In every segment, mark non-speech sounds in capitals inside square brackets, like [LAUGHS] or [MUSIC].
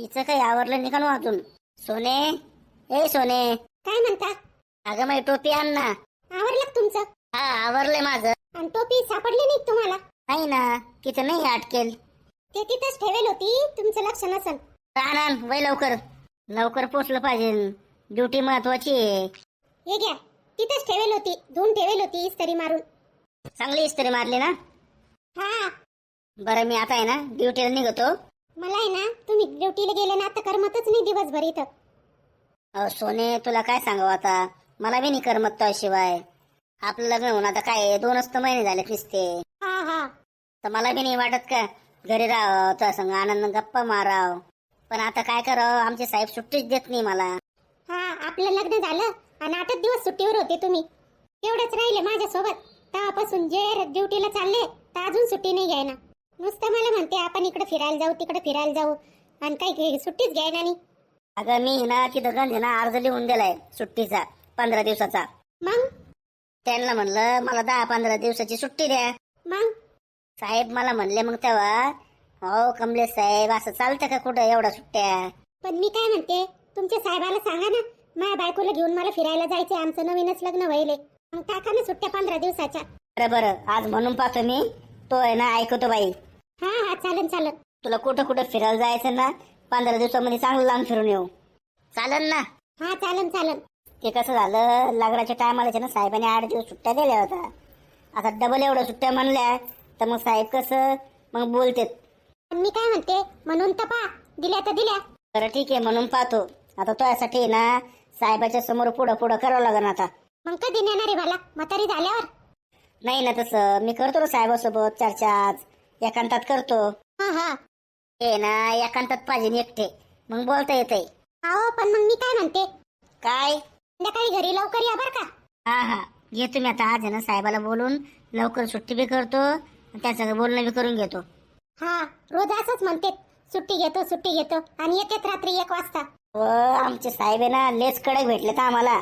हिचं काही आवरलं नाही का ना अजून? सोने? ए सोने. काय म्हणता? अगं माझी टोपी आण ना. आवरलं का तुमचं? हा आवरलंय माझं. आणि टोपी सापडली नाही तुम्हाला? नाही ना तिथं नाही अटकेल. ते तिथंच ठेवेल होती तुमचं लक्ष नसन आण वय लवकर. लवकर पोचलं पाहिजे. ड्युटी महत्वाची आहे. हे घ्या तिथंच ठेवेल होती धुवून ठेवेल होती इस्त्री मारून. चांगली इस्त्री मारली ना? हा. बरं मी आता आहे ना ड्युटीला निघतो. मला आहे ना तुम्ही ड्युटीला गेले ना आता करमतच नाही दिवसभर इथं. अहो सोने तुला काय सांगावं आता? मला बी नाही करमत शिवाय आपलं लग्न होऊन आता काय दोनच तर महिने झाले दिसते हा हा. तर मला बी नाही वाटत का घरी राहावं तुझ्या संग आनंद गप्पा माराव. पण आता काय करावं आमचे साहेब सुट्टीच देत नाही मला. हा आपलं लग्न झालं आणि आठच दिवस सुट्टीवर होते तुम्ही. तेवढेच राहिले माझ्यासोबत. तेव्हापासून जे ड्युटीला चालले तर अजून सुट्टी नाही घ्यायना नुसतं मला म्हणते आपण इकडे फिरायला जाऊ तिकडे फिरायला जाऊ. आणि काही काही सुट्टीच घ्यायना नाही अगं मी ना तिथं गंज ना अर्ज लिहून दिलाय सुट्टीचा पंधरा दिवसाचा. मग? त्यांना म्हणलं मला दहा पंधरा दिवसाची सुट्टी द्या. मग? साहेब मला म्हणले मग तेव्हा हो कमलेश साहेब असं चालतं का कुठं एवढ्या सुट्ट्या? पण मी काय म्हणते तुमच्या साहेबाला सांगा ना माझ्या बायकोला घेऊन मला फिरायला जायचंय आमचं नवीनच लग्न व्हायले मग टाका ना सुट्ट्या पंधरा दिवसाच्या. बरं बरं. आज म्हणून पाहतो मी. तो आहे ना ऐकतो बाई. हा हा चालन चालन. तुला कुठं कुठं फिरायला जायचं ना पंधरा दिवसामध्ये चांगलं लांब फिरून येऊ. चालेल ना. हा चालन चालन. ते कसं झालं लग्नाच्या टायमाला ना साहेबांनी आठ दिवस सुट्ट्या दिल्या होत्या. आता डबल एवढ्या सुट्ट्या म्हणल्या तर मग साहेब कसं मग बोलते पण मी काय म्हणते म्हणून तर पा दिल्या तर दिल्या. बरं ठीक आहे म्हणून पाहतो. आता तुझ्यासाठी ना साहेबाच्या समोर पुढं पुढं करावं लागेल आता. मग कधी नेणार आहे मला म्हातारी झाल्यावर? नाही ना तसं मी करतो ना साहेबासोबत चर्चा आज. एकांतात करतो. हा हा. हे ना एकांतात पाहिजे एकटे. मग बोलता येते अहो पण मग मी काय म्हणते? काय? संध्याकाळी घरी लवकर या बर का. हा हा. घेतो मी आता आज आहे ना साहेबाला बोलून. लवकर सुट्टी बी करतो. आणि त्याचं बोलणं बी करून घेतो. हा रोज असंच म्हणते. सुट्टी घेतो सुट्टी घेतो. आणि येतेत रात्री एक वाजता. व आमचे साहेब आहे ना लेच कडक भेटले तर आम्हाला.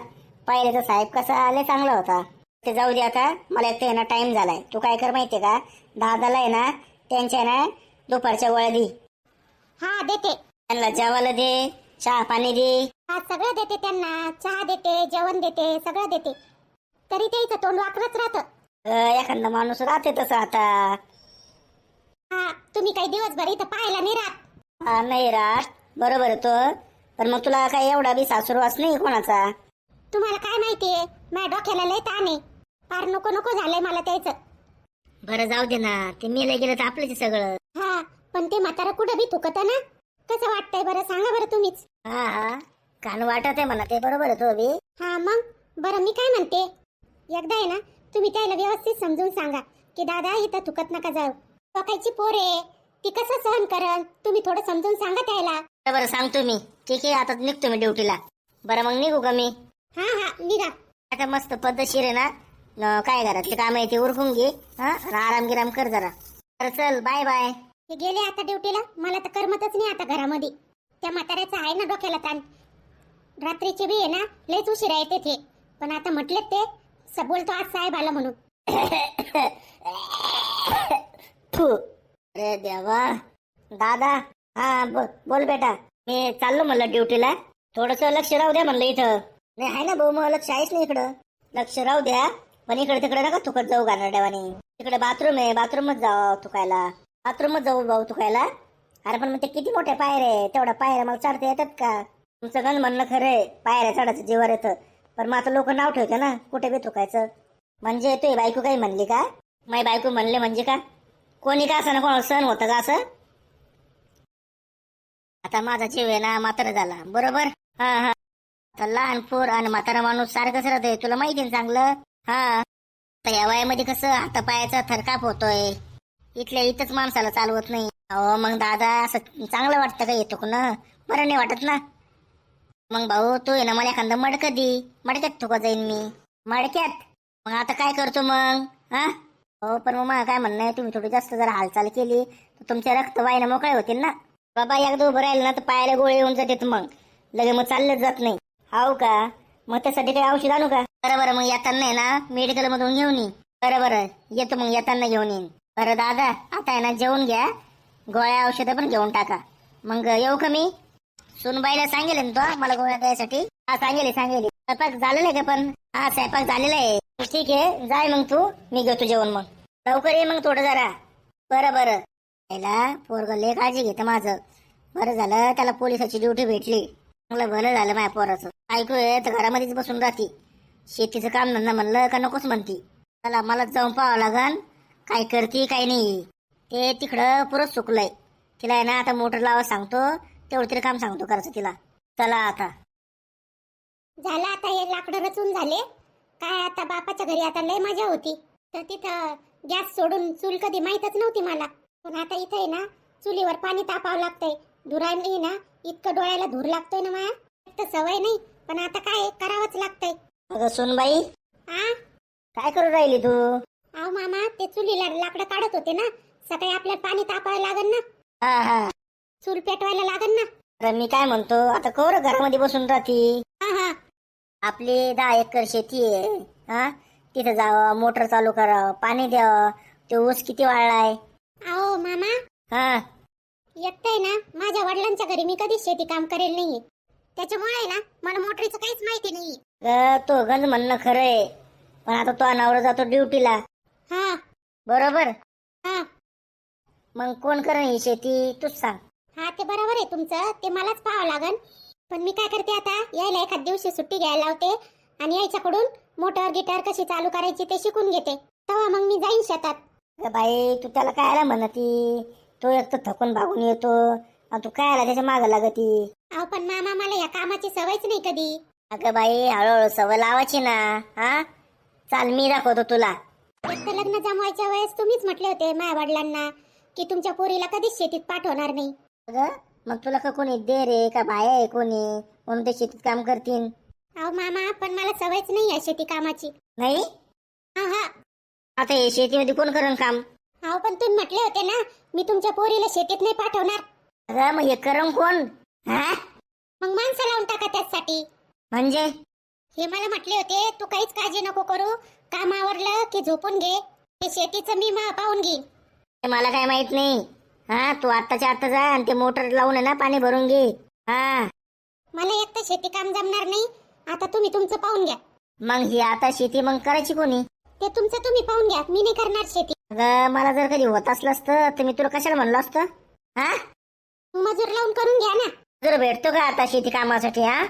पहिले तर साहेब कसा आले चांगला होता. ते जाऊ दे आता. मला एक ना टाइम झालाय. तू काय कर माहितीये का? दादाला आहे ना त्यांच्या ना दुपारच्या गोळ्या दे. हा देते. त्यांना जेवायला दे चहा पाणी दे. हा सगळं देते त्यांना. चहा देते जेवण देते सगळं देते. तरी त्याचं तोंड वाकडच राहतं. अं, एखादा माणूस राहते तसं आता. हा तुम्ही काही दिवसभर इथं पाहायला नाही राहत. हा नाही राट बरोबर आहे तो. पण मग तुला काही एवढा बी सासूरवास नाही कोणाचा? तुम्हाला काय माहितीये? माझ्या डोक्याला लय ताण आहे. फार नको नको झालंय मला त्याचं. बरं जाऊ दे ना. ते मेले गेलं तर आपलंच आहे सगळं. हा पण ते म्हातारा कुठं बी थुकत ना? कसं वाटतंय बरं? सांगा बरं तुम्हीच. हा हा. कान वाटत आहे म्हणा ते बरोबर आहे तो बी. हा मग? बरं मी काय म्हणते? एकदा आहे ना तुम्ही त्याला व्यवस्थित समजून सांगा की दादा इथं थुकत नका जाऊ. लोकांची पोर आहे. ती कसं सहन करल? तुम्ही थोडं समजून सांगा त्याला. बरं बरं सांगतो मी. ठीक आहे आता निघतो मी ड्युटीला. बरं मग निघू का मी? हा हा निघा. आता मस्त पद्धतशीर आहे ना. अं, काय घरातले काम आहे ते उरकून घे. हा? आराम गिराम कर जरा. बरं चल बाय बाय हे गेले आता ड्युटीला? मला तर करमतच नाही आता घरामध्ये. त्या म्हाताऱ्याचा आहे ना डोक्याला ताण. रात्रीचे बी आहे ना लयच उशिरा येते ते. पण आता म्हटलेत ते स- बोलतो आज साहेब आला म्हणून. फू. अरे देवा. दादा हा बोल बोल बेटा. मी चाललो म्हणलं ड्युटीला. थोडस लक्ष राहू द्या म्हणलं इथं. नाही आहे ना भाऊ मग लक्ष आहेच नाही इकडं. लक्ष राहू द्या. पण इकडे तिकडे नका तुकत जाऊ गानरड्यावानी तिकडे बाथरूम आहे बाथरूमच जाऊ तुकायला. बाथरूमच जाऊ भाऊ तुकायला. अरे पण मग ते किती मोठे पायरे आहे. तेवढ्या पायऱ्या मला चढता येतात का? तुमचं गण म्हणणं खरं आहे. पायऱ्या चढायचं जीवर येतं. पण मग आता लोक नाव ठेवते ना. कुठे बी तुकायचं. म्हणजे तुझी बायको काही म्हणली का? माई बायको म्हणले म्हणजे का? कोणी का असं ना कोणाला सण होतं का असं? आता माझा जीव आहे ना म्हातारा झाला. बरोबर? हा हा. आता लहान पोर आणि म्हातारा माणूस सारखंच राहते तुला माहिती ना चांगलं? हा. तर या वयामध्ये कसं आता पायाचा थरकाप होतोय. इथल्या इथंच माणसाला चालवत नाही. अहो मग दादा असं चांगलं वाटतं का येतो ना बरं नाही वाटत ना. मग भाऊ तू आहे ना मला एखादं मडक दे. मडक्यात थुका जाईन मी. मडक्यात? मग आता काय करतो मग? हा? हो पण मग मला काय म्हणणं आहे? तुम्ही थोडी जास्त जर हालचाल केली तर तुमच्या रक्तवाहिन्या मोकळे होतील ना. बाबा एकदा उभं राहिलं ना तर पायाला गोळे येऊन जातात मग. लगे मग चाललं जात नाही. हाव का? मग त्यासाठी काही औषध आणू का? बरं बरं मग येताना आहे ना मेडिकल मधून घेऊन ये. बरं बरं येतो मग येताना घेऊन येईन बरं दादा आता आहे ना जेवून घ्या. गोळ्या औषधं पण घेऊन टाका. मग येऊ का मी? सुनबाईला सांगेल ना तो मला गोळ्या द्यायसाठी. हा सांगेल सांगेल. स्वयंपाक झालेला आहे का पण? हा स्वयंपाक झालेला आहे. ठीक आहे जाय मग तू. मी घेतो जेवण मग. लवकर ये मग थोडं जरा. बरं बरं. त्याला पोरग लय काळजी घेतं माझं. बरं झालं त्याला पोलिसाची ड्युटी भेटली. चांगलं भलं झालं माझ्या पोराचं. ऐकू तर घरामध्येच बसून राहते. शेतीचं काम धंदा म्हणलं का नकोच म्हणती. चला मला जाऊन पाहावं लागन. काय करते काय नाही. ते तिकडं पुरं चुकलंय तिला आहे ना आता मोटर लावा सांगतो. तेवढं तरी काम सांगतो करायचं तिला. चला आता. झालं आता हे लाकडं रचून झाले. काय आता बापाच्या घरी आता लय मजा होती. तर तिथं गॅस सोडून चूल कधी माहीतच नव्हती मला. पण आता इथे आहे ना चुलीवर पाणी तापावं लागतंय. धुराने ना इतकं डोळ्याला धूर लागतोय ना माया. तर सवय नाही पण आता काय करावंच लागतंय. अगं सुनबाई. काय करू राहिली तू? अहो मामा ते चुलीला लाकडं काढत होते ना. सकाळी आपल्याला पाणी तापावं लागन ना. हा हा. चूल पेटवायला लागन ना. तर मी काय म्हणतो? आता कवर घरामध्ये बसून राहती? हा हा. आपली दहा एकर शेती आहे. हा? तिथे जावं मोटर चालू करावं पाणी द्यावं. ते ऊस किती वाढलाय अहो मामा. हा. एकटंय ना. माझ्या वडिलांच्या घरी मी कधीच शेती काम करेल नाहीये. त्याच्यामुळे ना मला मोटरीचं काहीच माहिती नाहीये. ग, तो गंज म्हणणं खरंय. पण आता तो नवरा जातो ड्युटीला. हा. बरोबर? हा. मग कोण करण ही शेती? तूच सांग. हा ते बरोबर आहे तुमचं. ते मलाच पाहावं लागन. पण मी काय करते आता? यायला एखाद दिवशी सुट्टी घ्यायला लावते आणि यायच्याकडून मोटर गिटार कशी चालू करायची ते शिकून घेते. तेव्हा मग मी जाईन शेतात. ग बाई तू त्याला कायला म्हणती? तो एक तर थकून भागून येतो. तू कायला त्याच्या मागं लागती अहो पण मामा मला या कामाची सवयच नाही कधी. अगं बाई हळूहळू सवय लावायची ना हा? चाल मी दाखवतो तुला. एक तर लग्न जमवायच्या वेळेस तुम्हीच म्हटले होते माझ्या वडिलांना की तुमच्या पोरीला कधीच शेतीत पाठवणार नाही. अगं मग तुला का कोणी दे रे का बाया आहे कोणी? म्हणून ते शेतीत काम करतील अहो मामा पण मला सवयच नाही आहे शेती कामाची. नाही? हा हा. आता हे शेतीमध्ये कोण करण काम? अहो पण तुम्ही म्हटले होते ना मी तुमच्या पोरीला शेतीत नाही पाठवणार. अगं मग हे करम कोण? हा? मग माणसं लावून टाका त्यासाठी म्हणजे? हे मला म्हटले होते तू काहीच काळजी नको करू. काम आवरलं की झोपून घे. ते शेतीचं मी मा- पाहून घेईन. ते मला काय माहीत नाही. हा तू आत्ताच्या आत्ता जा आणि ते मोटर लावून आहे ना पाणी भरून घे. हा. मला एक तर शेती काम जमणार नाही. आता तुम्ही तुमचं पाहून घ्या. मग ही आता शेती मग करायची कोणी? ते तुमचं तुम्ही पाहून घ्या. मी नाही करणार शेती. अगं मला जर कधी होत असलं असतं तर मी तुला कशाला म्हणलो असतं? हा? मजूर लावून करून घ्या ना. मजूर भेटतो का आता शेती कामासाठी हा?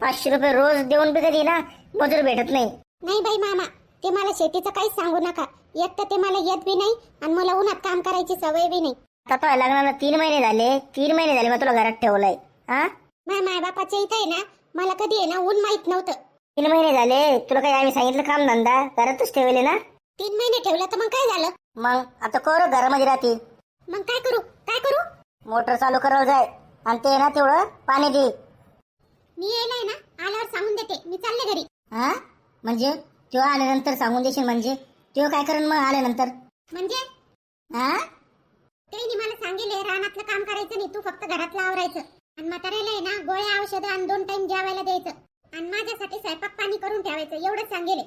पाचशे रुपये रोज देऊन बी कधी ना मजूर भेटत नाही. नाही बाई मामा ते मला शेतीचं काहीच सांगू नका. एक तर ते मला येत बी नाही आणि मला उन्हात काम करायची सवय बी नाही. आता तो लग्नाला तीन महिने झाले तीन महिने झाले मग तुला घरात ठेवलंय हा? माझ्या माय बापाच्या इथं आहे ना मला कधी आहे ना ऊन माहीत नव्हतं. तीन महिने झाले तुला काही आम्ही सांगितलं काम धंदा घरातच ठेवले ना? तीन महिने ठेवलं तर मग काय झालं? मग आता कर घरामध्ये राहते. मग काय करू? काय करू? मोटर चालू करावं जाय आणि ते ना तेवढं पाणी दे. मी येईल ना आल्यावर सांगून देते. मी चालले घरी. हा? म्हणजे? तो आल्यानंतर सांगून देशील म्हणजे? तो काय करेन मग आल्यानंतर? म्हणजे? हा? त्यांनी मला सांगितले रानातलं काम करायचं नाही तू फक्त घरातलं आवरायचं. आणि म्हाताऱ्याला आहे ना गोळ्या औषधं आणि दोन टाइम जेवायला द्यायचं. आणि माझ्यासाठी स्वयंपाक पाणी करून ठेवायचं एवढंच सांगेले.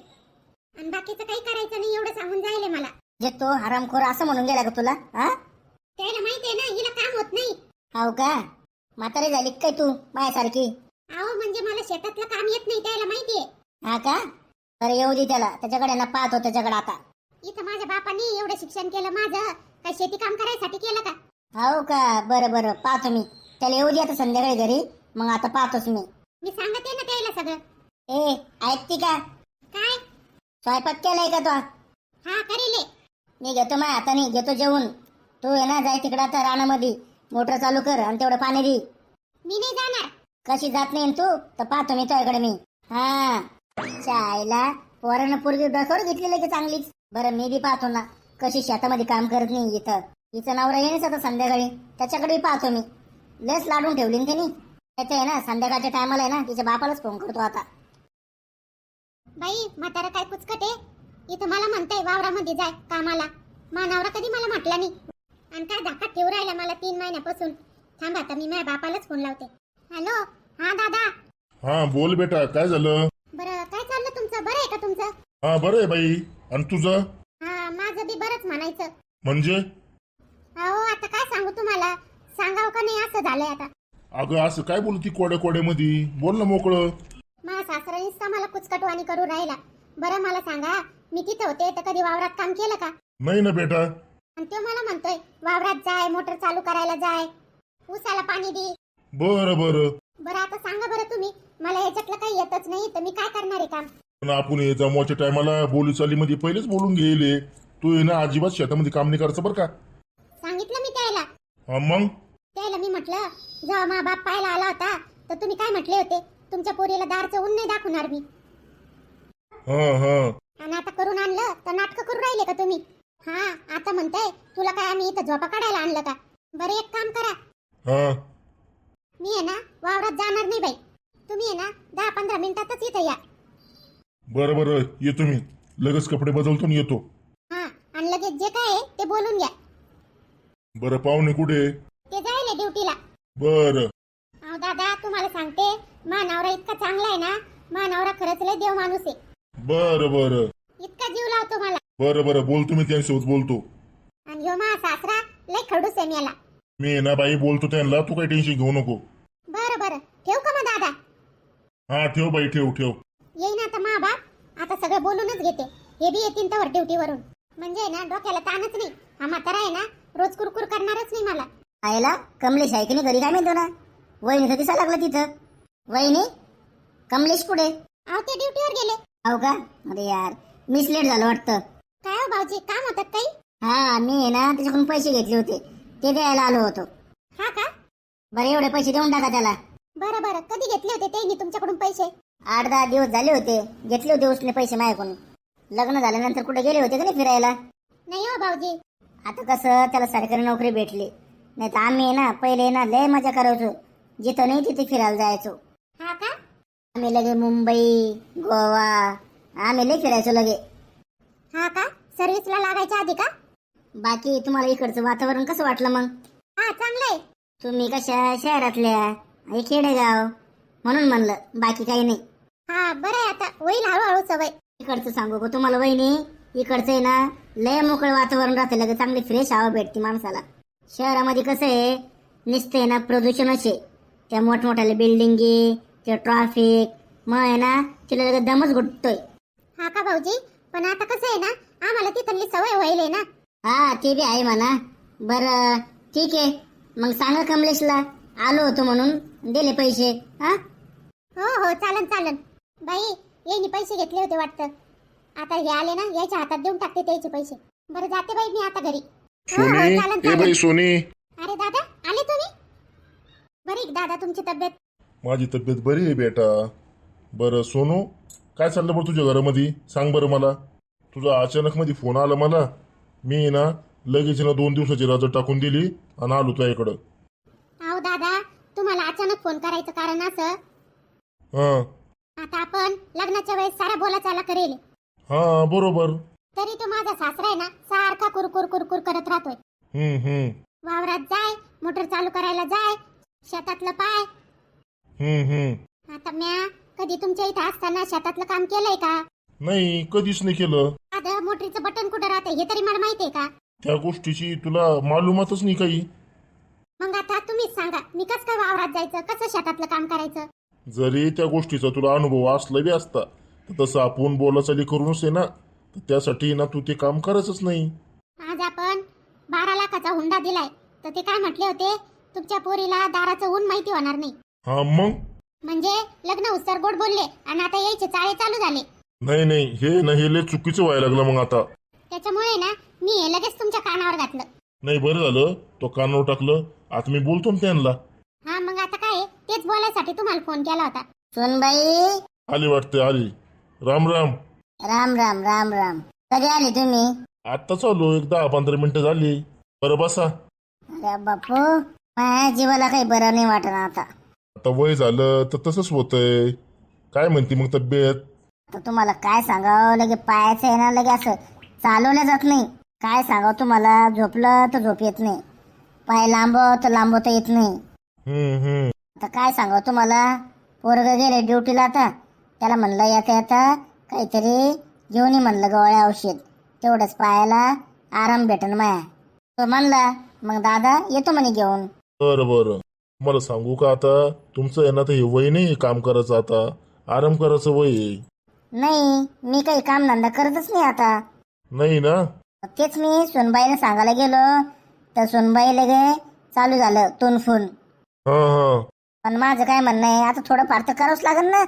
आणि बाकीचं काही करायचं नाही एवढं सांगून जायले मला. जे तो हरामखोर असं म्हणून गेला का तुला? हा? त्याला माहिती आहे ना हिला काम होत नाही. हाव का? म्हातारी झाली काय तू माझ्यासारखी? अहो म्हणजे मला शेतातलं काम येत नाही त्याला माहिती आहे. हा का? तर येऊ दे त्याला. त्याच्याकडे ना पाहतो त्याच्याकडे आता. इथं माझ्या बापाने एवढं शिक्षण केलं माझं. काय शेती काम करायसाठी केलं का? हो का? बरं बरं. पाहतो मी. त्याला येऊ दे आता संध्याकाळी घरी. मग आता पाहतोच मी. मी सांगते ना त्याला सगळं. ए ऐकती का? काय? स्वयंपाक केलाय का तो? हा करेले. मी घेतो माझ्या हाताने घेतो जेवून. तू आहे ना जाय तिकडे आता रानामध्ये. मोटर चालू कर आणि तेवढं पाणी दे. मी नाही जाणार. कशी जात नाही तू? तर पाहतो मी तुझ्याकडे मी. हा. चायला पोरानं पोरगी डोक्यावर घेतलेलं की चांगलीच? बरं मी बी पाहतो ना. कशी शेतामध्ये काम करत नाही इथं. हिचं नवरा येणेच आता संध्याकाळी. त्याच्याकडे पाहतो मी. लस लाडून ठेवली ना त्यांनी. त्याच्या आहे ना संध्याकाळच्या टायमाला आहे ना तिच्या बापालाच फोन करतो आता. बाई म्हातारा काय कुचकट आहे? इथं मला म्हणताय वावरामध्ये जाय कामाला. मानावरा कधी मला म्हटला नाही. आणि काय धाकात ठेवू राहिला मला तीन महिन्यापासून? थांबा आता मी माझ्या बापालाच फोन लावते. हॅलो हा दादा? हा बोल बेटा काय झालं? बरं काय चाललं तुमचं? बरं आहे का तुमचं? हा बरं आहे बाई. आणि तुझं? हा माझं बी बरंच म्हणायचं. म्हणजे? अहो आता काय सांगू तुम्हाला? सांगाव का नाही? असं झालंय आता. अगं असं काय बोलती कोड्या कोड्यामध्ये बोल ना मोकळं. मा सासऱ्यानेच मला कुचकटवाणी करू राहिला. बरं मला सांगा मी तिथे होते तर कधी वावरात काम केलं का? नाही ना बेटा. आणि तो मला म्हणतोय वावरात जाय मोटर चालू करायला जाय. ऊसाला पाणी दे. बरं बरं. बरं आता सांगा बरं तुम्ही. मला याच्यातलं काही येतच नाही तर मी काय करणार आहे काम? पण आपण हे जमवाच्या टायमाला बोलीचालीमध्ये पहिलेच बोलून गेले तू ये ना अजिबात शेतामध्ये काम नाही करायचं बरं का? सांगितलं मी त्याला. हा मग? त्याला मी म्हटलं जेव्हा मा बाप पाहायला आला होता तर तुम्ही काय म्हटले होते? तुमच्या पोरीला दारचं ऊन नाही दाखवणार मी. हा हा. आणि आता करून आणलं तर नाटकं करून राहिले का तुम्ही? हा आता म्हणताय तुला काय आम्ही इथं झोपा काढायला आणलं का? बरं एक काम करा. हा. मी आहे ना वावरात जाणार नाही बाई. तुम्ही आहे ना दहा पंधरा मिनिटातच इथं या. बरं बरं येतो मी. लगेच कपडे बदलतो आणि येतो. हा आणि लगेच जे काय आहे ते बोलून घ्या. बरं पाहुणे कुठे? ते जायले ड्युटीला. बरं. अहो दादा तुम्हाला सांगते मानावरा इतका चांगला आहे ना मानावरा खरंच लय देव माणूस आहे. बरं बरं. इतका जीव लावतो मला. बरं बरं बोलतो मी त्यांच्यासोबत बोलतो. आहे मला मी आहे ना बाई बोलतो त्यांना तू काही टेन्शन घेऊ नको. बरं बरं. ठेवू का मग दादा? हा ठेव बाई ठेव ठेव. येईन आता मा बाप. आता सगळं बोलूनच घेते. हे बी येतील तर ड्युटीवरून म्हणजे ना डोक्याला ताणच नाही. हा म्हातारा आहे ना रोज कुरकुर करणारच नाही मला. आयला कमलेश आहे की नाही घरी काय माहिती ना वहिनी तर दिसायला लागलं तिथं. वहिनी कमलेश कुठे? अहो ते ड्युटीवर गेले. हो का? अरे यार मिस लेट झालं वाटतं. काय हो भाऊजी काम होतात काही? हा मी आहे ना त्याच्याकडून पैसे घेतले होते. ते द्यायला आलो होतो. हा का? बरं एवढे पैसे देऊन टाका त्याला. बरं बरं. कधी घेतले होते त्यांनी तुमच्याकडून पैसे. आठ दहा दिवस झाले होते. घेतले होते उसने पैसे माझ्याकडून. लग्न झाल्यानंतर कुठे गेले होते का नाही फिरायला? नाही हो भाऊजी. आता कसं त्याला सरकारी नोकरी भेटली. नाही तर आम्ही ना पहिले ना लय मजा करायचो. जिथं नाही तिथे फिरायला जायचो. हा का? आम्ही लगे मुंबई गोवा आम्ही लय फिरायचो लगे. हा का? सर्व्हिसला लागायच्या आधी का? बाकी तुम्हाला इकडचं वातावरण कसं वाटलं मग? हा चांगलं आहे तुम्ही कशा शहरातल्या? हे खेडेगाव म्हणून म्हणलं बाकी काही नाही. हा बरं आहे आता. होईल हळूहळू सवय. इकडचं सांगू का तुम्हाला वहिनी? इकडचं आहे ना लय मोकळं वातावरण राहतं लगे चांगली फ्रेश हवा भेटते माणसाला. शहरामध्ये कसं आहे नुसतं ना प्रदूषणच आहे त्या मोठमोठ्या बिल्डिंगी ते ट्रॅफिक मग आहे ना तिला लगेच दमच घुटतोय. हा का भाऊजी? पण आता कसं आहे ना आम्हाला तिथली सवय होईल आहे ना. हा ते बी आहे म्हणा. बरं ठीक आहे. मग सांगा कमलेशला. आलो होतो म्हणून. दिले पैसे. हा? हो हो चालन चालन. बाई यांनी पैसे घेतले होते वाटतं. आता हे आले ना याच्या हातात देऊन टाकते त्याचे पैसे. बरं जाते बाई मी आता घरी. हो, हो, सोनी चालन, ए चालन. बाई सोनी. अरे दादा आले तुम्ही? बरी आहे दादा तुमची तब्येत? माझी तब्येत बरी आहे बेटा. बरं सोनू काय चाललं बरं तुझ्या घरामध्ये? सांग बरं मला. तुझा अचानक मध्ये फोन आला मला. मी ना लगेच ना दोन दिवसाची रजा टाकून दिली आणि आलो तुझ्याकडं अहो दादा तुम्हाला अचानक फोन करायचं कारण असं? हां. आता आपण लग्नाच्या वेळेस सारा बोला चाला करेल. हां बरोबर. तरी तो माझा सासरा आहे ना सारखा कुरकुर कुरकुर करत राहतोय. हम्म हम्म. वावरात जाय मोटर चालू करायला जाय शेतातलं पाय. हम्म हम्म. आता म्या कधी तुमच्या इथं असताना शेतातलं काम केलंय का? नाही कधीच नाही केलं. आता मोटरीचं बटन कुठं राहते हे तरी मला माहितीये का? त्या गोष्टीची तुला मालूमातच नाही काही. मग आता तुम्हीच सांगा मी कसं काय वावरात जायचं? कसं शेतातलं काम करायचं? जरी त्या गोष्टीचा तुला अनुभव असला बी असता तर तसं आपण बोलाचाली करूनच आहे ना. तर त्यासाठी ना तू ते काम करायचंच नाही. आज आपण बारा लाखाचा हुंडा दिलाय. तर ते काय म्हटले होते? तुमच्या पोरीला दाराचं ऊन माहिती होणार नाही. हा मग? म्हणजे लग्न उत्सर गोड बोलले आणि आता यायचे चाळे चालू झाले. नाही नाही हे ना हे लय चुकीचं व्हायला लागलं मग आता. त्याच्यामुळे ना मी हे लगेच तुमच्या कानावर घातलं. नाही बरं झालं. तो कानावर टाकलं. आता मी बोलतो ना त्यांना. हा मग आता काय आहे? तेच बोलायसाठी तुम्हाला फोन केला होता. सोनबाई? आली वाटते आली. राम राम. राम राम राम राम. कधी आले तुम्ही? आत्ता चालू एक दहा पंधरा मिनिटं झाली. बरं बसा. अरे बापू माझ्या जीवाला काही बरं नाही वाटत आता. आता वय झालं तर तसंच होतंय. काय म्हणते मग तब्येत? तर तुम्हाला काय सांगावं? लगे पायाचं ना लगे असं चालवलं जात नाही. काय सांगावं तुम्हाला? झोपलं तर झोप येत नाही. पाय लांबव तर लांबवता येत नाही. हम्म हम्म. आता काय सांगावं तुम्हाला? पोरग गेले ड्युटीला आता. त्याला म्हणलं येता येता काहीतरी घेऊन म्हणलं गवळ्या औषध. तेवढंच पायाला आराम भेटन माया. तो म्हणला मग दादा येतो म्हणे घेऊन. बरं बरं. मला सांगू का आता? तुमचं आहे ना तर हे वय नाही काम करायचं आता. आराम करायचं वय आहे. नाही मी काही काम धंदा करतच नाही आता. नाही ना? तेच मी सोनबाईला सांगायला गेलो. तर सोनबाई लगे चालू झालं तोंडफून. हा हा. पण माझं काय म्हणणं आहे आता थोडं फार तर करावंच लागेल ना.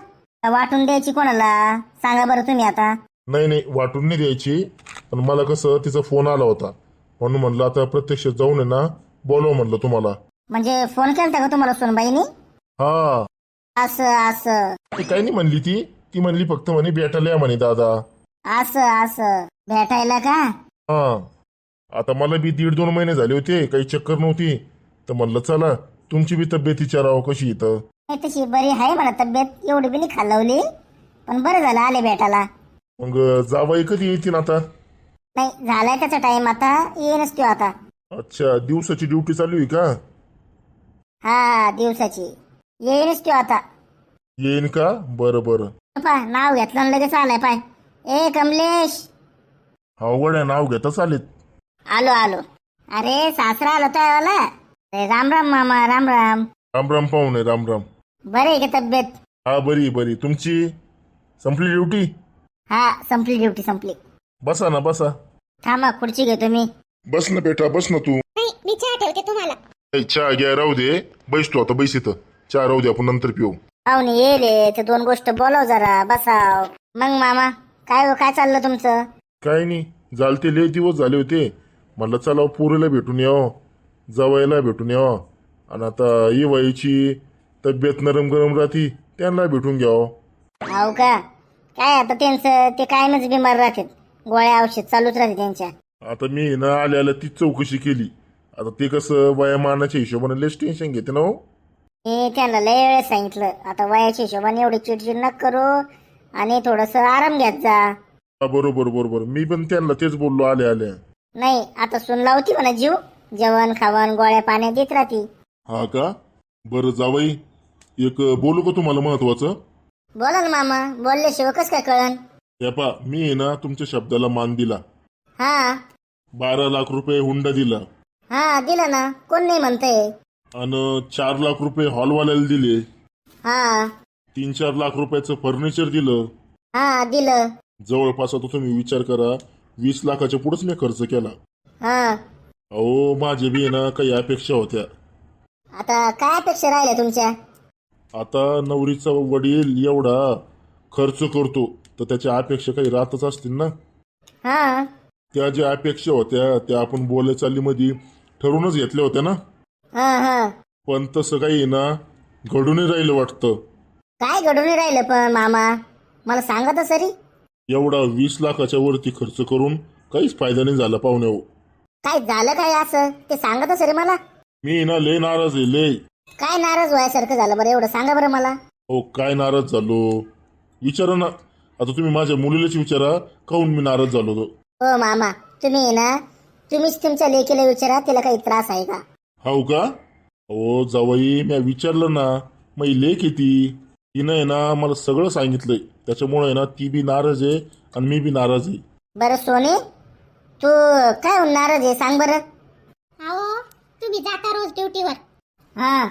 वाटून द्यायची कोणाला? सांगा बरं तुम्ही आता. नाही नाही वाटून नाही द्यायची. पण मला कसं तिचा फोन आला होता. म्हणून म्हणलं आता प्रत्यक्ष जाऊन आहे ना बोलव म्हणलं तुम्हाला. म्हणजे फोन केलता का तुम्हाला सोनबाईनी? हा. असं असं. ती काही नाही म्हणली ती. ती म्हणली फक्त म्हणे भेटायला या म्हणे दादा. असं असं. भेटायला का? हा. आता मला बी दीड दोन महिने झाले होते काही चक्कर नव्हती. तर म्हणलं चला तुमची बी तब्येत विचारावं कशी इथं? नाही तशी बरी आहे मला तब्येत. एवढी बी नाही खाल्लवली पण बरं झालं आले भेटायला. मग जावाई कधी येतील आता? नाही झालाय त्याचा टाइम आता. येईनच तो आता. अच्छा दिवसाची ड्युटी चालू आहे का? हा दिवसाची. येईनच तो आता. येईन का? बरं बरं. पाय नाव घेतलं आणि लगेच आलाय पाय. ए कमलेश. अवघड आहे नाव घेता चालेत आलो आलो. अरे सासरा आलो तो आला अरे राम राम मामा राम राम. राम राम पाहुणे राम राम. बरे आहे का तब्येत? हा बरी बरी तुमची? संपली ड्युटी? हा संपली ड्युटी संपली. बसा ना बसा. थांबा खुर्ची घेतो मी बस ना बेटा बस ना तू. नाही मी चहा ठेवते तुम्हाला. ए, चहा घ्या राहू दे. बैस तू आता बैस इथं. चहा राहू दे आपण नंतर पिऊ. पाहुणे येले ते दोन गोष्ट बोलाव जरा बसाव. मग मामा काय हो काय चाललं तुमचं? काय नाही झालते लय दिवस झाले होते. म्हणलं चला पोरीला भेटून यावं. जवायला भेटून यावं. आणि आता ही वयाची तब्येत नरम गरम राहती त्यांना भेटून घ्यावं. हो का? काय आता त्यांचं ते कायमच बिमार राहतात. गोळ्या औषध चालूच राहते त्यांच्या. आता मी ना आल्या आल्या ती चौकशी केली. आता ते कसं वयामानाच्या हिशोबाने लेस टेन्शन घेते ना हो. मी त्यांना लय वेळेस सांगितलं आता वयाच्या हिशोबाने एवढी चिडचिड नक करू आणि थोडस आराम घेत जा. हा बरोबर बरोबर. मी पण त्यांना तेच बोललो आल्या आल्या नाही आता सुन लावती म्हणा जीव. जेवण खावण गोळ्या पाण्या देत राहती. हा का? बरं जावई एक बोलू का तुम्हाला महत्वाचं? बोला ना मामा बोलल्याशिवाय कस काय कळण या पा मी आहे ना तुमच्या शब्दाला मान दिला. हा. बारा लाख रुपये हुंडा दिला. हा दिलं ना. कोण नाही म्हणतंय. आणि चार लाख रुपये हॉलवाल्याला दिले. हा. तीन चार लाख रुपयाचं फर्निचर दिलं. हा दिलं. जवळपास आता तुम्ही विचार करा वीस लाखाच्या पुढेच मी खर्च केला. हा. अहो माझे बी ना काही अपेक्षा होत्या. आता काय अपेक्षा राहिल्या तुमच्या? आता नवरीचा वडील एवढा खर्च करतो तर त्याच्या अपेक्षा काही राहतच असतील ना? हा. त्या ज्या अपेक्षा होत्या त्या आपण बोलचालीमध्ये ठरवूनच घेतल्या होत्या ना? हा हा. पण तसं काही ना घडूनही राहिलं वाटतं. काय घडून राहिलं पण मामा? मला सांगा तर सरी. एवढा वीस लाखाच्या वरती खर्च करून काहीच फायदा नाही झाला पाहुणे हो. काय झालं काय असं? ते सांगा तर सरी मला. मी ना लय नाराज आहे लय. काय नाराज व्हायसारखं झालं बरं एवढं सांगा बरं मला. हो काय नाराज झालो? विचारा ना. आता तुम्ही माझ्या मुलीलाच विचारा काहून मी नाराज झालो हो मामा. तुम्ही ना तुम्हीच तुमच्या लेकीला विचारा तिला काही त्रास आहे का? हाव का? हो जावई मी विचारलं ना मग ही लेख आहे ती. तिनं आहे ना मला सगळं सांगितलंय. त्याच्यामुळे आहे ना ती बी नाराज आहे आणि मी बी नाराज आहे. बरं सोने तू काय नाराज आहे? सांग बरं. अहो तुम्ही जाता रोज ड्युटीवर. हा.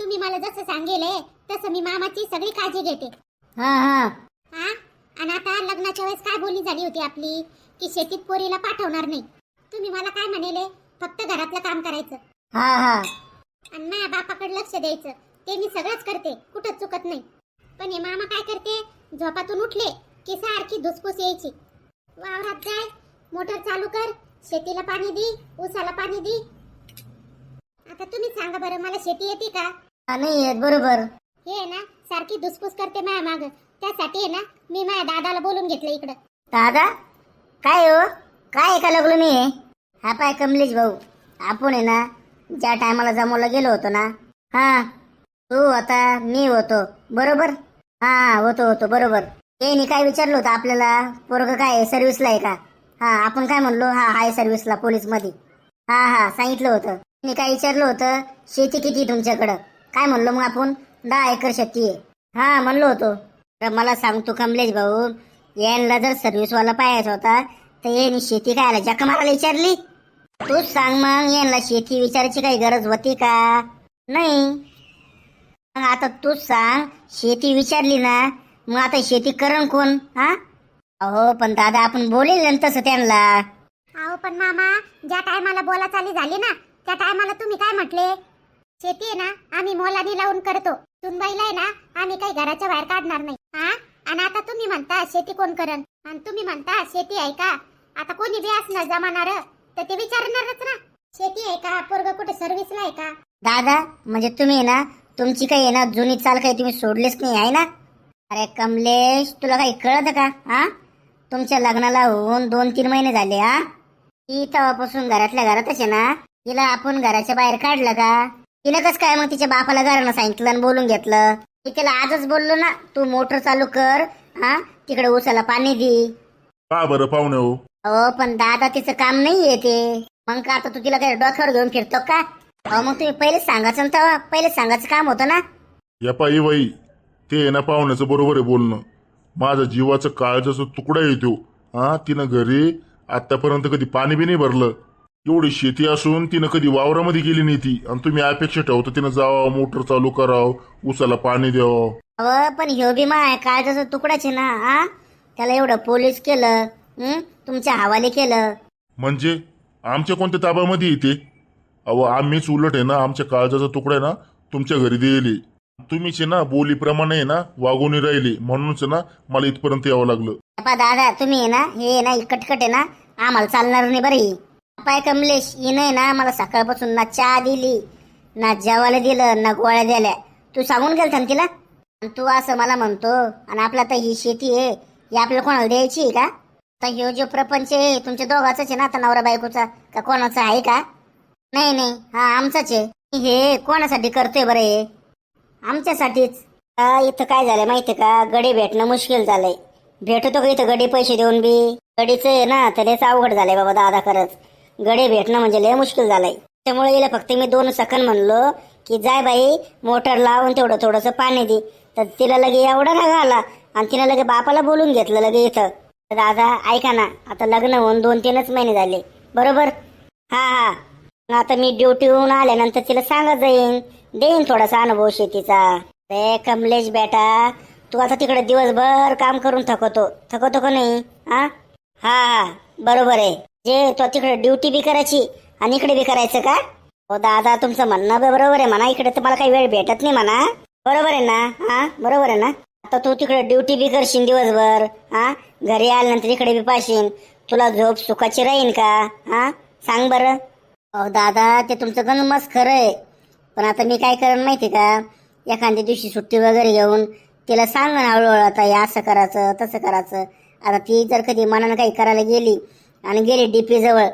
तुम्ही मला जसं सांगेले तसं मी मामाची सगळी काळजी घेते. हा हा. हा? आणि आता लग्नाच्या वेळेस काय बोली झाली होती आपली? की शेतीत पोरीला पाठवणार नाही. तुम्ही मला काय म्हणेले? फक्त घरातलं काम करायचं. हा हा. आणि माझ्या बापाकडे लक्ष द्यायचं. ते मी सगळंच करते. कुठंच चुकत नाही. पण हे मामा काय करते? झोपातून उठले की सारखी धुसफूस यायची. वावरात जाय मोटर चालू कर शेतीला पाणी दी ऊसाला पाणी दी. आता तुम्ही सांगा बरं मला शेती येते का? हा, नाही येत बरोबर. हे ना सारखी धुसफूस करते माझ्या माग. त्यासाठी आहे ना मी माझ्या दादाला बोलून घेतलं इकडं. दादा? काय हो? काय ऐका लागलो मी? हा पाय कमलेश भाऊ. आपण आहे ना ज्या टायमाला जमवला गेलो होतो ना. हा तू होता मी होतो बरोबर? हा होतो होतो बरोबर. ते काय विचारलं होतं आपल्याला? पोरग काय सर्व्हिसला आहे का? हा आपण काय म्हणलो? हा हाय सर्व्हिसला पोलीसमध्ये हा हा सांगितलं होतं. मी काय विचारलं होतं? शेती किती आहे तुमच्याकडं? काय म्हणलो मग आपण? दहा एकर शेती आहे. हा म्हणलो होतो. तर मला सांगतो कमलेश भाऊ यांना जर सर्व्हिसवाला पाहायचा होता तर यांनी शेती काय जक मारायला विचारली? तूच सांग मग यांना शेती विचारायची काही गरज होती का? नाही. मग आता तूच सांग शेती विचारली ना मग आता शेती करण कोण हा? अहो पण दादा आपण बोलेल ना तसं त्यांना. अहो पण मामा ज्या टायमाला बोला चाली झाली ना त्या टायमाला तुम्ही काय म्हटले? शेती आहे ना आम्ही मोलानी लावून करतो. सुनबाईला आहे ना आम्ही काही घराच्या बाहेर काढणार नाही. हा? आणि आता तुम्ही म्हणता शेती कोण करण? आणि तुम्ही म्हणता शेती आहे का? आता कोणी बी असणार जमानार. तर ते विचारणारच ना. शेती आहे का? पोरग कुठे सर्व्हिसला आहे का? दादा म्हणजे तुम्ही ना तुमची काही आहे ना जुनी चाल काही तुम्ही सोडलीच नाही आहे ना? अरे कमलेश तुला काही कळत का? हा? तुमच्या लग्नाला होऊन दोन तीन महिने झाले हा? ती तेव्हापासून घरातल्या घरातच आहे ना. तिला आपण घराच्या बाहेर काढलं का? तिने कस काय मग तिच्या बापाला घरानं सांगितलं आणि बोलून घेतलं? मी तिला आजच बोललो ना तू मोटर चालू कर हा? तिकडे उसाला पाणी दे. का बरं पाहुणे हो? अहो पण दादा तिचं काम नाहीये ते. मग का आता तू तिला काय डोक्यावर घेऊन फिरतो का? अहो मग तुम्ही पहिलेच सांगायचं ना तेव्हा. पहिलेच सांगायचं काम होतं ना. या पायी बाई ते आहे ना पाहुण्याचं बरोबर आहे बोलणं. माझा जीवाचं काळजाचा तुकडा येतो हा तिनं घरी आतापर्यंत कधी पाणी बी नाही भरलं. एवढी शेती असून तिनं कधी वावरामध्ये गेली नाही ती. आणि तुम्ही अपेक्षा ठेवता तिनं जावं मोटर चालू करावं उसाला पाणी द्यावं. अहो पण ह्यो बी माय काळजाचा तुकडाच आहे ना हा. त्याला एवढं पोलीस केलं हं? तुमच्या हवाले केलं. म्हणजे? आमच्या कोणत्या ताब्यामध्ये येते? अहो आम्हीच उलट आहे ना आमच्या काळजाचा तुकडा आहे ना तुमच्या घरी दिली तुम्हीच आहे ना बोलीप्रमाणे आहे ना वागून राहिली. म्हणूनच आहे ना मला इथपर्यंत यावं लागलं. पा दादा तुम्ही आहे ना हे आहे ना इकटकट आहे ना आम्हाला चालणार नाही बरं ही. पाय कमलेश हिनं आहे ना मला सकाळपासून ना चहा दिली ना जेवायला दिलं ना गोळ्या दिल्या तू सांगून गेलता ना तिला? आणि तू असं मला म्हणतो आणि आपला तर ही शेती आहे ही आपल्याला कोणाला द्यायची आहे का? तर ह्यो जो प्रपंच आहे तुमच्या दोघाचाच आहे ना आता नवरा बायकोचा? का कोणाचा आहे का? नाही नाही. हा आमचाच आहे. हे कोणासाठी करतोय बरं हे? आमच्यासाठीच. इथं काय झालंय माहितीये का? गडी भेटणं मुश्किल झालंय. भेटतो का इथं गडी पैसे देऊन बी? गडीचं आहे ना तर लयच अवघड झालंय बाबा दादा खरंच. गडी भेटणं म्हणजे लय मुश्किल झालंय. त्यामुळे गेलं फक्त मी दोन सेकंद म्हणलो की जाय बाई मोटर लावून तेवढं थोडंसं पाणी दे. तर तिला लगे एवढा राग आला आणि तिनं लगे बापाला बोलून घेतलं लगे इथं. दादा ऐका ना. आता लग्न होऊन दोन तीनच महिने झाले. बरोबर? हा हा. आता मी ड्युटीहून आल्यानंतर तिला सांगत जाईन. देईन थोडासा अनुभव शेतीचा. रे कमलेश बेटा तू आता तिकडे दिवसभर काम करून थकवतो. थकवतो का नाही? हा हा हा. बरोबर आहे. जे तो तिकडे ड्युटी बी करायची आणि इकडे बी करायचं का? हो दादा तुमचं म्हणणं बरोबर आहे म्हणा. इकडे तुम्हाला काही वेळ भेटत नाही म्हणा. बरोबर आहे ना? हा बरोबर आहे ना? आता तू तिकडे ड्युटी बी करशील दिवसभर. हा घरी आल्यानंतर इकडे बी पाशील तुला झोप सुखाची राहीन का? हा? सांग बरं. अहो दादा ते तुमचं गण मस्त खरं आहे पण आता मी काय करेन माहिती का? एखाद्या दिवशी सुट्टी वगैरे घेऊन तिला सांग ना हळूहळू आता हे असं करायचं तसं करायचं. आता ती जर कधी मनानं काही करायला गेली आणि गेली डीपी जवळ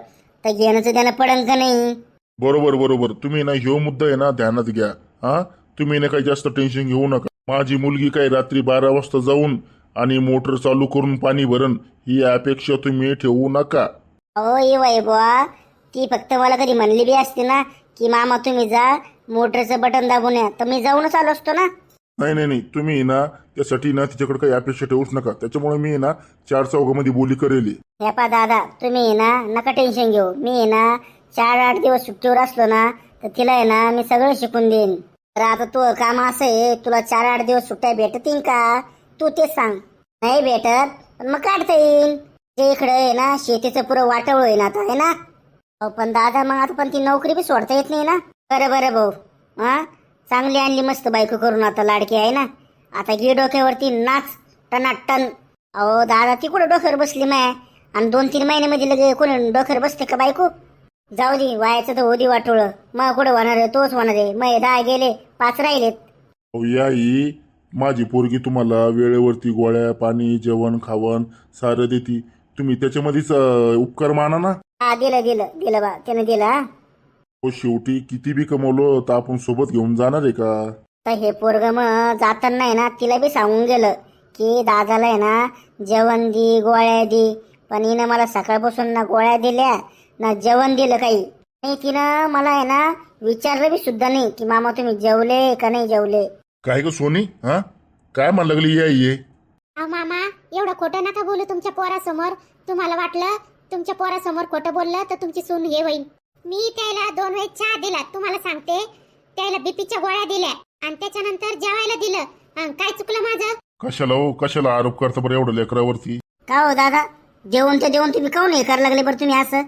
तर घेण्याचं त्यानं पडन का नाही? बरोबर बरोबर. तुम्ही ना ह्यो मुद्दा आहे ना ध्यानात घ्या. हा? तुम्ही ना काही जास्त टेन्शन घेऊ नका. माझी मुलगी काही रात्री बारा वाजता जाऊन आणि मोटर चालू करून पाणी भरण ही अपेक्षा तुम्ही ठेवू नका. अहो ये वय बुवा ती फक्त मला कधी म्हणली बी असते ना की मामा तुम्ही जा मोटरचं बटन दाबून या. तर मी जाऊनच आलो असतो ना. नाही नाही नाही तुम्ही ना त्यासाठी ना तिच्याकडे काही अपेक्षा ठेवूच नका. त्याच्यामुळे मी ना चार चौघामध्ये बोली करेल. हे पा दादा तुम्ही आहे ना नका टेन्शन घेऊ. मी आहे ना चार आठ दिवस सुट्टीवर असलो ना तर तिला आहे ना मी सगळं शिकून देईन. तर आता तू काम असं आहे तुला चार आठ दिवस सुट्ट्या भेटतील का? तू तेच सांग. नाही भेटत? पण मग काढता येईल. जे इकडे आहे ना शेतीचं पुरं वाटवळ ना आता आहे ना? अहो पण दादा मग आता पण ती नोकरी बी सोडता येत नाही ना? बरं बरं भाऊ. हा? चांगली आणली मस्त बायको करून आता लाडकी आहे ना? आता गी डोक्यावरती नाच टनाटन. अहो दादा ती कुठं डोक्यावर बसली माय? आणि दोन तीन महिन्यामध्ये लगे कोणी डोक्यावर बसते का बायको? जाऊ दे वायाचं तर होदी वाटोळ. मग कुठं होणार आहे? तोच होणार आहे. मग दहा गेले पाच राहिलेत. या माझी पोरगी तुम्हाला वेळेवरती गोळ्या पाणी जेवण खावण सारं देती. तुम्ही त्याच्यामध्येच उपकार माना ना. हा दिलं दिलं दिलं बा त्यानं दिलं हा. हो शेवटी किती बी कमवलं तर आपण सोबत घेऊन जाणार आहे का? तर हे पोरग मग जाताना आहे ना तिला बी सांगून गेलं की दादाला आहे ना जेवण दे गोळ्या दे. पण हिनं मला सकाळपासून ना गोळ्या दिल्या ना जेवण दिलं काही. आणि तिनं मला आहे ना विचारलं बी सुद्धा नाही की मामा तुम्ही जेवले का नाही जेवले? काय ग सोनी? हा? काय म्हणलं लागली या ये अहो मामा एवढं खोटं नका बोलू तुमच्या पोरासमोर. तुम्हाला वाटलं तुमच्या पोरासमोर खोटं बोललं तर तुमची सून हे होईल मी त्याला दोन वेळेस चहा दिला. तुम्हाला सांगते त्याला बीपीच्या गोळ्या दिल्या आणि त्याच्यानंतर जेवायला दिलं. अन काय चुकलं माझं? कशाला हो? कशाला आरोप करता बरं एवढं लेकरावरती? का हो दादा? जेवण ते जेवण तुम्ही काऊन हे करायला लागले बरं तुम्ही असं?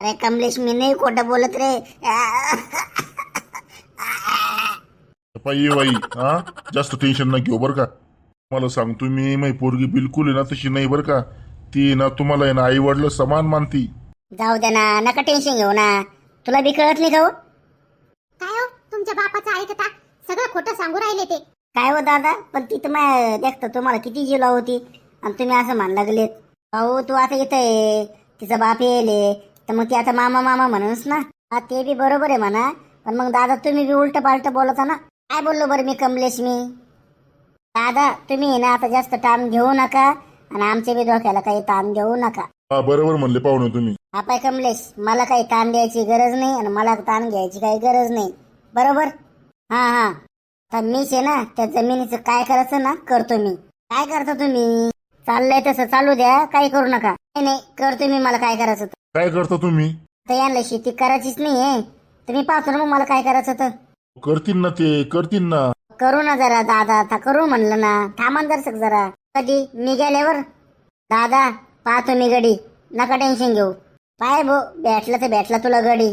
अरे कमलेश मी नाही खोटं बोलत रे. [LAUGHS] बाई बाई हा? जास्त टेन्शन ना घेऊ बरं का? मला सांगतो मी माझी पोरगी बिलकुल आहे ना तशी नाही बरं का? ती ना तुम्हाला आहे ना आई वडील समान मानती. जाऊ दे ना नका टेन्शन घेऊ ना. तुला बी कळत नाही का हो? काय हो? तुमच्या बापाचं ऐकता सगळं खोटं सांगू राहिले ते. काय हो दादा? पण ती तुम्हाला देखत तुम्हाला किती जीव होती आणि तुम्ही असं मान लागलेत. भाऊ तू आता इथं आहे तिचा बाप येले तर मग ती आता मामा मामा म्हणूनच ना. हा ते बी बरोबर आहे म्हणा. पण मग दादा तुम्ही बी उलट पालट बोलता ना. काय बोललो बरं मी कमलेश मी? दादा तुम्ही ना आता जास्त ताण घेऊ नका आणि आमच्या बी डोक्याला काही ताण देऊ नका. हा बरोबर म्हणले पाहुणे तुम्ही. हा पाय कमलेश मला काही ताण द्यायची गरज नाही आणि मला ताण घ्यायची काही गरज नाही. बरोबर? हा हा. तर मीच आहे ना त्या जमिनीचं काय करायचं ना करतो मी. काय करता तुम्ही? चाललंय तसं चालू द्या काही करू नका. नाही नाही करतो मी मला काय करायचं काय करता तुम्ही? तर यांना शेती करायचीच नाही तुम्ही पाहतो ना मग मला काय करायचं तर करतील ना ते करतील ना. करू ना जरा दादा आता करू म्हणलं ना. थांबा दर्शक जरा. कधी? मी गेल्यावर? दादा पाहतो मी गडी नका टेन्शन घेऊ. पाय भो भेटला तर भेटला तुला गडी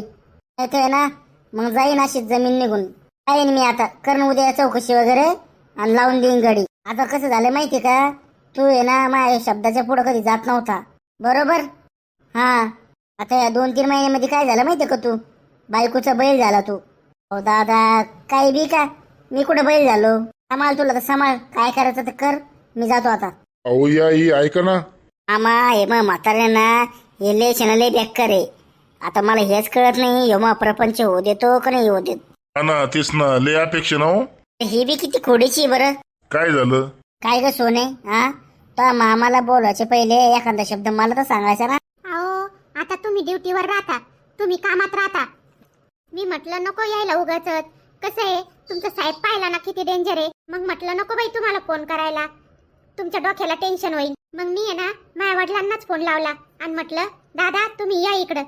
येतोय ना मग जाईन अशी जमीन निघून. जाईन मी आता. करण उद्या चौकशी वगैरे आणि लावून देईन गडी आता कसं झालं माहिती का? तू आहे ना माझ्या शब्दाच्या पुढं कधी जात नव्हता. बरोबर? हा. आता या दोन तीन महिन्यामध्ये काय झालं माहितीये का तू? बायकोचा बैल झाला तू. हो दादा काही बी का? मी कुठं बैल झालो? सांभाळ तुला तर सांभाळ. काय करायचं ते कर. मी जातो आता. अहो या ऐका ना. आमा हे मग म्हातारे ना हे लय छान लय बेकार आहे. आता मला हेच कळत नाही हे मग प्रपंच होऊ देतो का नाही होऊ देत? हा ना तेच ना लय अपेक्षा ना हो. ही बी किती खोडीची आहे बरं. काय झालं? काय ग सोने हा? तर मामाला बोलायचे पहिले एखादा शब्द मला तर सांगायचा ना. अहो आता तुम्ही ड्युटीवर राहता तुम्ही कामात राहता. मी म्हटलं नको यायला उगाच कसं आहे? तुमचा साहेब पाहिला ना किती डेंजर आहे? मग म्हटलं नको बाई तुम्हाला फोन करायला. तुमच्या डोक्याला टेन्शन होईल. मग मी आहे ना माझ्या वडिलांनाच फोन लावला आणि म्हटलं दादा तुम्ही या इकडं.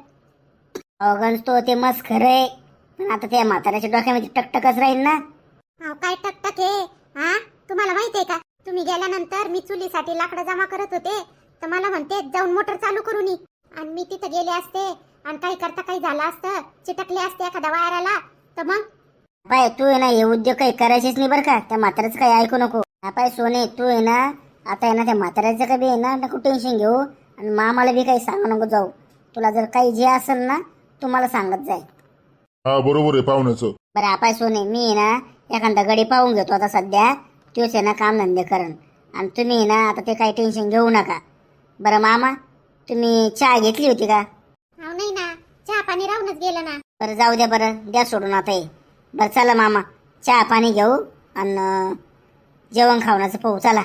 अवगण तो ते मस्त खरंय पण आता त्या म्हाताऱ्याच्या डोक्यामध्ये टकटकच राहील ना. अहो काय टकटक आहे हा तुम्हाला माहीत आहे का? तुम्ही गेल्यानंतर मी चुलीसाठी लाकडं जमा करत होते. तर मला म्हणते जाऊन मोटर चालू करून ये. आणि मी तिथं गेले असते. आणि काही करता काही झालं असतं चिटकले असते एखाद्या वायराला तर मग? पाय तू आहे ना हे उद्योग काही करायचेच नाही बरं का. त्या म्हाताऱ्याचं काही ऐकू नको. हा पाय सोने तू आहे ना आता आहे ना त्या म्हाताऱ्याचं काही बी आहे ना नको टेन्शन घेऊ. आणि मामाला बी काही सांगू नको जाऊ. तुला जर काही जे असेल ना तू मला सांगत जाय. हा बरोबर आहे पाहुण्याचं. बरं आपाय सोने मी आहे ना एखादा गडी पाहून घेतो आता सध्या. तोच आहे ना कामधंदे करण आणि तुम्ही आहे ना आता ते काही टेन्शन घेऊ नका. बरं मामा तुम्ही चहा घेतली होती का? पाणी राहूनच गेलं ना. बरं जाऊ द्या बरं द्या सोडून आता हे. बरं चला मामा चहा पाणी घेऊ आणि जेवण खावण्याचं पाहू चला.